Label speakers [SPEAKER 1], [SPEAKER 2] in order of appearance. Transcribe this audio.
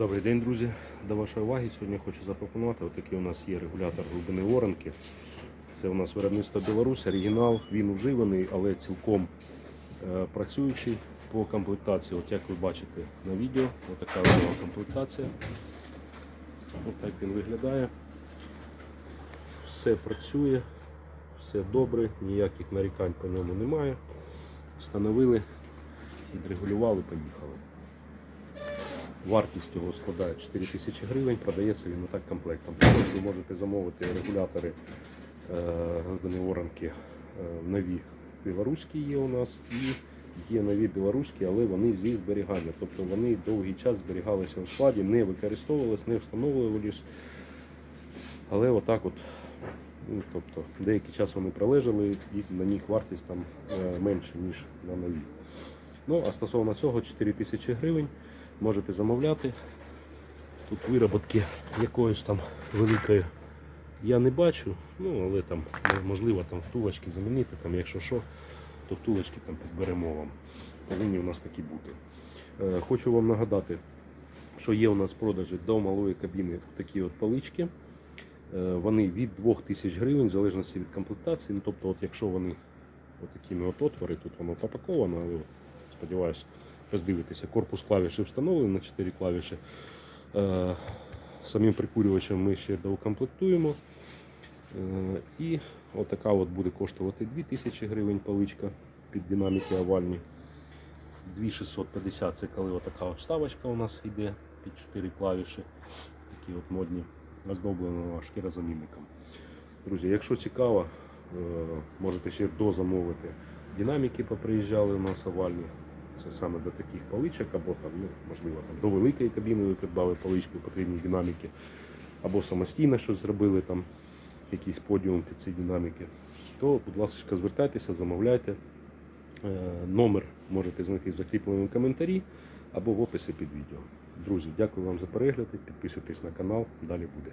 [SPEAKER 1] Добрий день, друзі. До вашої уваги сьогодні хочу запропонувати. Отакий у нас є регулятор глибини оранки. Це у нас виробництво Білорусь, оригінал. Він уживаний, але цілком е, працюючий по комплектації. От як ви бачите на відео, отака його комплектація. Ось так він виглядає. Все працює, все добре, ніяких нарікань по ньому немає. Встановили, відрегулювали, поїхали. Вартість його складає 4 тисячі гривень, продається він отак комплектом. Також ви можете замовити регулятори е, глибини оранки е, нові білоруські є у нас і є нові білоруські, але вони зі зберігання. Тобто вони довгий час зберігалися у складі, не використовувалися, не встановлювалися. Але отак от, ну, тобто, деякий час вони пролежали і на них вартість там е, менше, ніж на нові. Ну, а стосовно цього 4 тисячі гривень можете замовляти. Тут вироботки якоїсь там великої я не бачу, ну але там можливо там втулочки замінити, там, якщо що, то втулочки там підберемо вам. Повинні у нас такі бути. Е, хочу вам нагадати, що є у нас продажі до малої кабіни такі от палички. Е, Вони від 2000 гривень, в залежності від комплектації. Ну, тобто, от якщо вони отакими от отвори, тут воно запаковано, але от, сподіваюся, роздивитися. Корпус клавіші встановлений на 4 клавіші. Е, Самим прикурювачем ми ще доукомплектуємо. Е, І отака от буде коштувати 2000 гривень паличка під динаміки овальні. 2650 це коли отака от вставочка у нас йде під 4 клавіші. Такі от модні, оздоблена шкірозамінником. Друзі, якщо цікаво, е, можете ще дозамовити. Динаміки поприїжджали у нас овальні. Це саме до таких паличок, або там, ну, можливо, там, до великої кабіни ви придбали паличку, потрібні динаміки, або самостійно щось зробили, там, якийсь подіум під ці динаміки, то, будь ласка, звертайтеся, замовляйте. Е, Номер можете знайти в закріпленому коментарі або в описі під відео. Друзі, дякую вам за перегляд. Підписуйтесь на канал, далі буде.